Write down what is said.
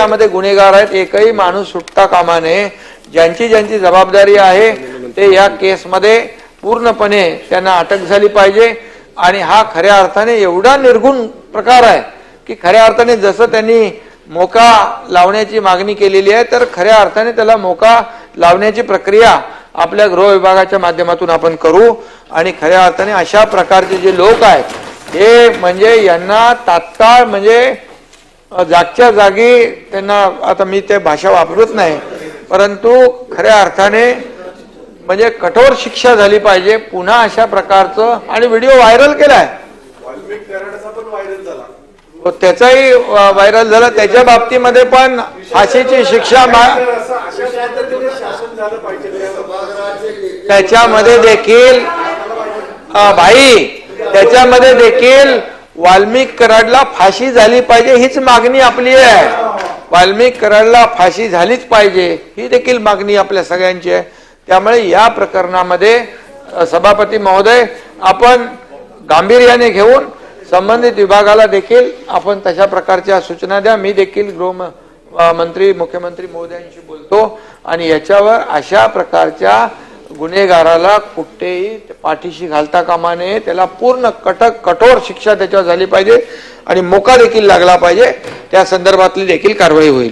यामध्ये गुन्हेगार आहेत. एकही माणूस सुटता कामा नये. ज्यांची ज्यांची जबाबदारी आहे ते या केसमध्ये पूर्णपणे त्यांना अटक झाली पाहिजे. आणि हा खऱ्या अर्थाने एवढा निर्गुण प्रकार आहे की खऱ्या अर्थाने जसं त्यांनी मोका लावण्याची मागणी केलेली आहे तर खऱ्या अर्थाने त्याला मोका लावण्याची प्रक्रिया आपल्या गृह विभागाच्या माध्यमातून आपण करू. आणि खऱ्या अर्थाने अशा प्रकारचे जे लोक आहेत हे म्हणजे यांना तात्काळ म्हणजे जागच्या जागी त्यांना आता मी ते भाषा वापरत नाही परंतु खऱ्या अर्थाने म्हणजे कठोर शिक्षा झाली पाहिजे. पुन्हा अशा प्रकारचं आणि व्हिडिओ व्हायरल केलाय. तो त्याचाही व्हायरल झाला. त्याच्या बाबतीमध्ये पण फाशीची शिक्षा त्याच्यामध्ये देखील भाई त्याच्यामध्ये देखील वाल्मिक कराडला फाशी झाली पाहिजे हीच मागणी आपली आहे. वाल्मिक कराडला फाशी झालीच पाहिजे ही देखील मागणी आपल्या सगळ्यांची आहे. त्यामुळे या प्रकरणामध्ये सभापती महोदय आपण गांभीर्याने घेऊन संबंधित विभागाला देखील आपण तशा प्रकारच्या सूचना द्या. मी देखील गृह मंत्री मुख्यमंत्री महोदयांशी बोलतो आणि याच्यावर अशा प्रकारच्या गुन्हेगाराला कुठेही पाठीशी घालता कामा नये. त्याला पूर्ण कटक कठोर शिक्षा त्याच्यावर झाली पाहिजे आणि मोका देखील लागला पाहिजे. त्या संदर्भातली देखील कारवाई होईल.